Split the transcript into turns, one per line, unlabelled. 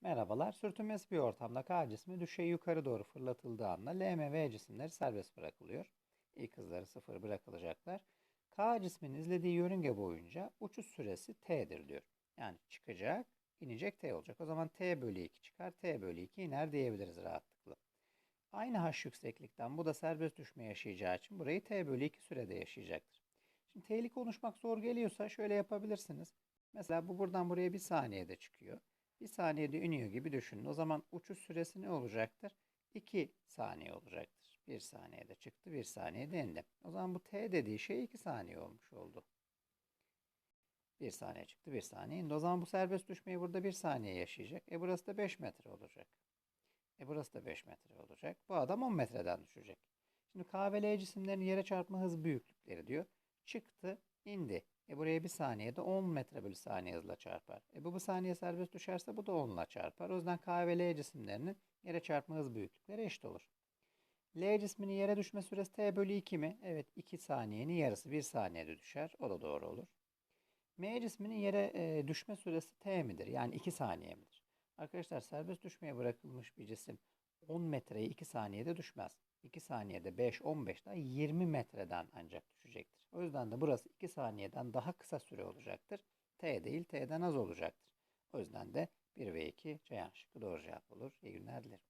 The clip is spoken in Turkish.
Merhabalar. Sürtünmesi bir ortamda K cismi düşey yukarı doğru fırlatıldığı anda L ve V cisimleri serbest bırakılıyor. İlk hızları sıfır bırakılacaklar. K cisminin izlediği yörünge boyunca uçuş süresi T'dir diyor. Yani çıkacak, inecek T olacak. O zaman T bölü 2 çıkar, T bölü 2 iner diyebiliriz rahatlıkla. Aynı H yükseklikten bu da serbest düşme yaşayacağı için burayı T bölü 2 sürede yaşayacaktır. Şimdi T'li konuşmak zor geliyorsa şöyle yapabilirsiniz. Mesela bu buradan buraya bir saniyede çıkıyor. Bir saniyede iniyor gibi düşünün. O zaman uçuş süresi ne olacaktır? 2 saniye olacaktır. 1 saniyede çıktı, 1 saniyede indi. O zaman bu T dediği şey 2 saniye olmuş oldu. 1 saniye çıktı, 1 saniye indi. O zaman bu serbest düşmeyi burada 1 saniye yaşayacak. E burası da 5 metre olacak. E burası da 5 metre olacak. Bu adam 10 metreden düşecek. Şimdi K ve L cisimlerin yere çarpma hız büyüklükleri diyor. Çıktı, indi. E buraya bir saniyede 10 metre bölü saniye hızla çarpar. E bu bir saniye serbest düşerse bu da 10 ile çarpar. O yüzden K ve L cisimlerinin yere çarpma hız büyüklükleri eşit olur. L cisminin yere düşme süresi T bölü 2 mi? Evet 2 saniyenin yarısı 1 saniyede düşer. O da doğru olur. M cisminin yere e, düşme süresi T midir? Yani 2 saniye midir? Arkadaşlar serbest düşmeye bırakılmış bir cisim 10 metreye 2 saniyede düşmez. 2 saniyede 5, 15 daha 20 metreden ancak düşecektir. O yüzden de burası 2 saniyeden daha kısa süre olacaktır. T değil T'den az olacaktır. O yüzden de 1 ve 2 Ceyhan şıkkı doğru cevap olur. İyi günler dilerim.